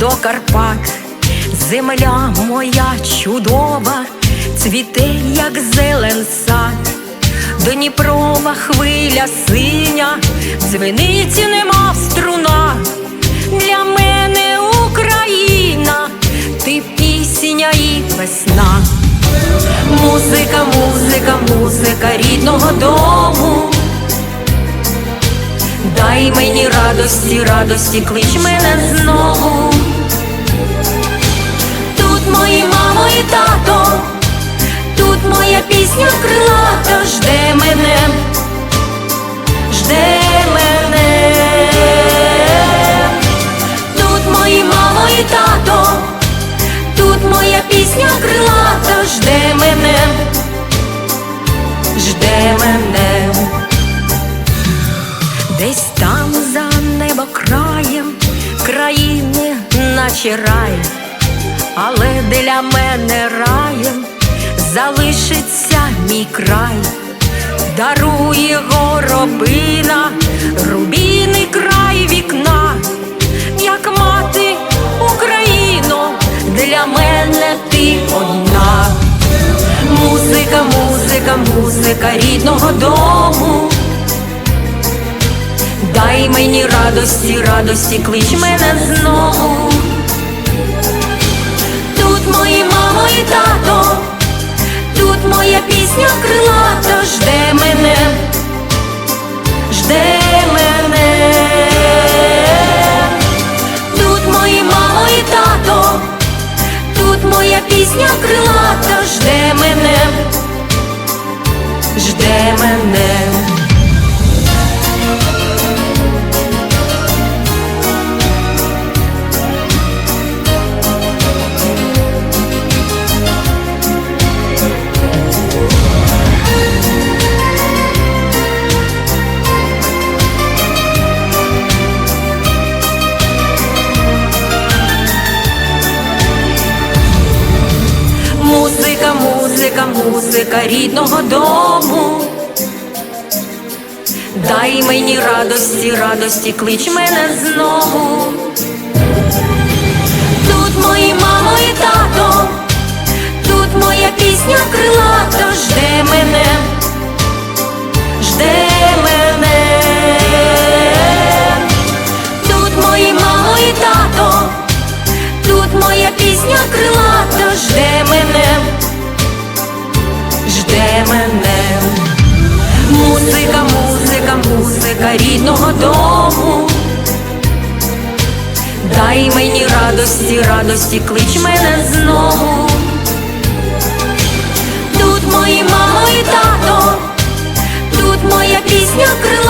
до Карпат, земля моя чудова, цвіте, як зелен сад, Дніпрова хвиля синя, дзвениці нема струна. Для мене Україна, ти пісня і весна. Музика, музика, музика рідного дому. Дай мені радості, радості, клич мене знову. Тут мої мамо і тато, тут моя пісня крилата жде мене, жде мене. Тут мої мамо і тато, тут моя пісня крилата жде мене, жде Десь там за небокраєм країни наче рай, але для мене раєм залишиться мій край, дарує горобина, рубіний край вікна, як мати Україно, для мене ти одна. Музика, музика, музика рідного дому. Дай мені радості, радості, клич мене знову. Тут мої мамо і тато, тут моя пісня крилата жде мене, жде мене. Тут мої мамо і тато, тут моя пісня крилата жде мене, жде мене. Музика, музика рідного дому. Дай мені радості, радості, клич мене знову. Тут мої мамо музика рідного дому. Дай мені радості, радості, клич мене знову. Тут мої мамо і тато, тут моя пісня крилата